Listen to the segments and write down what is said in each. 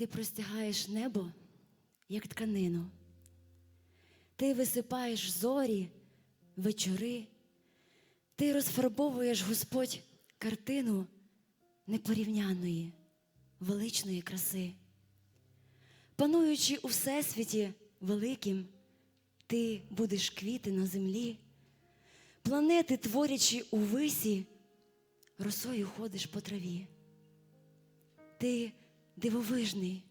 Ти простягаєш небо, як тканину. Ти висипаєш зорі, вечори. Ти розфарбовуєш, Господь, картину непорівняної, величної краси. Пануючи у всесвіті великим, ти будеш квіти на землі, планети творячи у висі, росою ходиш по траві. Ти дивовижний,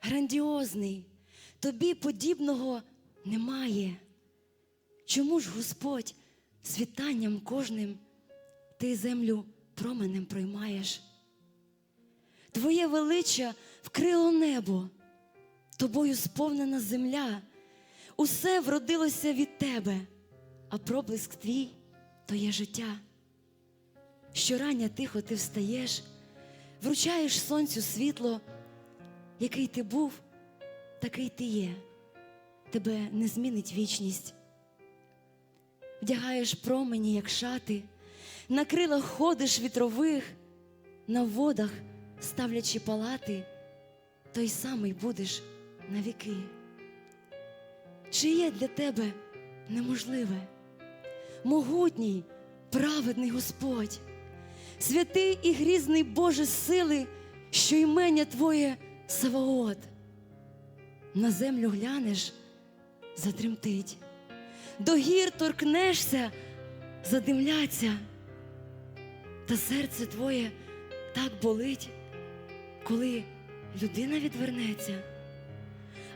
грандіозний, тобі подібного немає. Чому ж Господь світанням кожним ти землю променем проймаєш? Твоє величчя вкрило небо, тобою сповнена земля, усе вродилося від тебе, а проблиск твій то є життя. Щорання тихо ти встаєш, вручаєш сонцю світло, який ти був, такий ти є, тебе не змінить вічність. Вдягаєш промені, як шати, на крилах ходиш вітрових, на водах ставлячи палати, той самий будеш на віки. Чи є для тебе неможливе, могутній, праведний Господь, святий і грізний Боже сили, що імення Твоє Саваот. На землю глянеш, затремтить, до гір торкнешся, задимляться, та серце твоє так болить, коли людина відвернеться.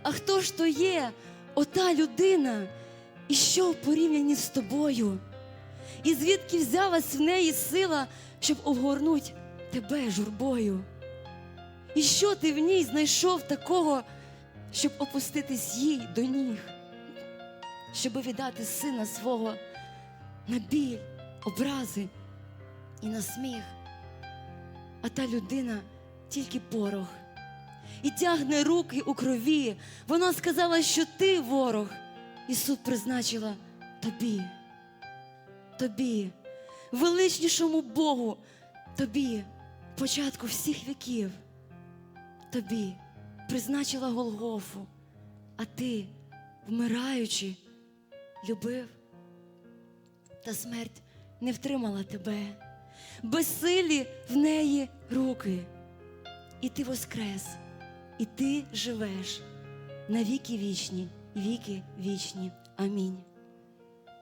А хто ж то є ота людина, і що в порівнянні з тобою? І звідки взялась в неї сила, щоб обгорнуть тебе журбою? І що ти в ній знайшов такого, щоб опуститись їй до ніг, щоб віддати сина свого на біль, образи і на сміх? А та людина тільки порох і тягне руки у крові. Вона сказала, що ти ворог, і суд призначила тобі, тобі, величнішому Богу, тобі, початку всіх віків, тобі призначила Голгофу, а ти, вмираючи, любив, та смерть не втримала тебе, безсилі в неї руки, і ти воскрес, і ти живеш на віки вічні, віки вічні. Амінь.